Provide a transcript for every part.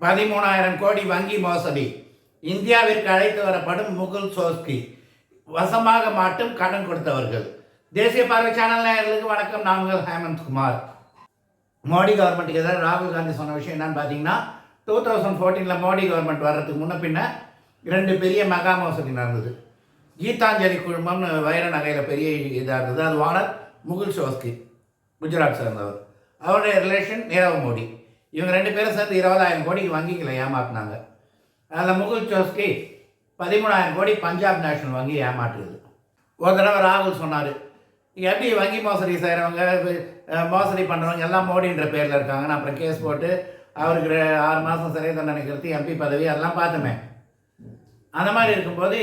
பதிமூணாயிரம் கோடி வங்கி மோசடி. இந்தியாவிற்கு அழைத்து வரப்படும் முகுல் சோஸ்கி. வசமாக மாட்டும் கடன் கொடுத்தவர்கள். தேசிய பார்வை சேனல் நேயர்களுக்கு வணக்கம். நான் உங்கள் ஹேமந்த் குமார். மோடி கவர்மெண்ட்டுக்கு எதிராக ராகுல் காந்தி சொன்ன விஷயம் என்னன்னு பார்த்தீங்கன்னா டூ தௌசண்ட் ஃபோர்டீனில் மோடி கவர்மெண்ட் வர்றதுக்கு முன்ன பின்ன ரெண்டு பெரிய மகா மோசடி நடந்தது. கீதாஞ்சலி குழுமம்னு வைர நகையில் பெரிய இதாக இருந்தது. அது வானர் முகுல் சோஸ்கி. குஜராத் சேர்ந்தவர். அவருடைய ரிலேஷன் நீரவ் மோடி. இவங்க ரெண்டு பேரும் சேர்ந்து இருபதாயிரம் கோடிக்கு வங்கிகளை ஏமாற்றினாங்க அதில் முகுல் சோஸ்கி பதிமூணாயிரம் கோடி பஞ்சாப் நேஷனல் வங்கி ஏமாற்றுது. ஒரு தடவை ராகுல் சொன்னார் எப்படி வங்கி மோசடி செய்கிறவங்க மோசடி பண்ணுறவங்க எல்லாம் மோடின்ற பேரில் இருக்காங்க நான் அப்புறம் கேஸ் போட்டு அவருக்கு ஆறு மாதம் சிறை தண்டனை நிறுத்தி எம்பி பதவி அதெல்லாம் பார்த்துமே. அந்த மாதிரி இருக்கும்போது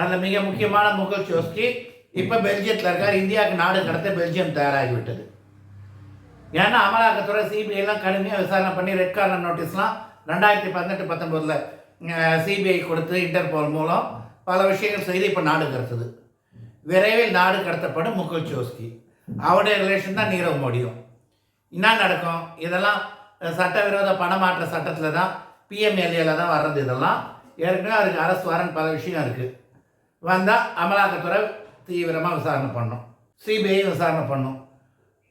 அதில் மிக முக்கியமான முகல் சோஸ்கி இப்போ பெல்ஜியத்தில் இருக்கார். இந்தியாவுக்கு நாடு கடத்த பெல்ஜியம் தயாராகி விட்டது. ஏன்னா அமலாக்கத்துறை சிபிஐ எல்லாம் கடுமையாக விசாரணை பண்ணி ரெட் கார்னர் நோட்டீஸ்லாம் ரெண்டாயிரத்தி பதினெட்டு பத்தொம்போதில் சிபிஐ கொடுத்து இன்டர்போல் மூலம் பல விஷயங்கள் செய்து இப்போ நாடு கடத்துது. விரைவில் நாடு கடத்தப்படும் முகுல் சோஸ்கி அவருடைய ரிலேஷன் தான் நீரவ் மோடியும். என்ன நடக்கும்? இதெல்லாம் சட்டவிரோத பணமாற்ற சட்டத்தில் தான் பிஎம்எல்ஏல தான் வர்றது இதெல்லாம். ஏற்கனவே அதுக்கு அரசு வாரன் பல விஷயம் இருக்குது வந்தால் அமலாக்கத்துறை தீவிரமாக விசாரணை பண்ணும். சிபிஐ விசாரணை பண்ணும்.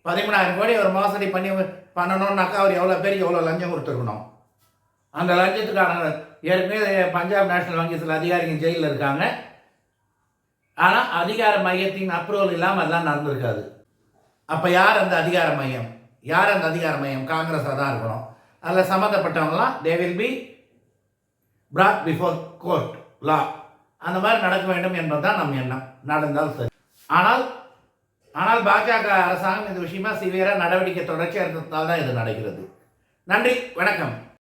பதிமூணாயிரம் கோடி ஒரு மோசடி பண்ணி பண்ணணும்னாக்கா அவர் எவ்வளோ பேருக்கு எவ்வளோ லஞ்சம் கொடுத்துருக்கணும்? அந்த லஞ்சத்துக்கான ஏற்கனவே பஞ்சாப் நேஷனல் வங்கி சில அதிகாரிகள் ஜெயிலில் இருக்காங்க. ஆனால் அதிகார மையத்தின் அப்ரூவல் இல்லாமல் எல்லாம் நடந்திருக்காது. அப்போ யார் அந்த அதிகார மையம்? யார் அந்த அதிகார மையம்? காங்கிரஸாக தான் இருக்கணும். அதில் சம்மந்தப்பட்டவங்களாம் they will be brought before court law அந்த மாதிரி நடக்க வேண்டும் என்பதுதான் நம் எண்ணம். நடந்தால் சரி. ஆனால் ஆனால் பாஜக அரசாங்கம் இந்த விஷயமா சிவியராக நடவடிக்கை தொடர்ச்சியாக இருக்கிறதால தான் இது நடக்கிறது. நன்றி வணக்கம்.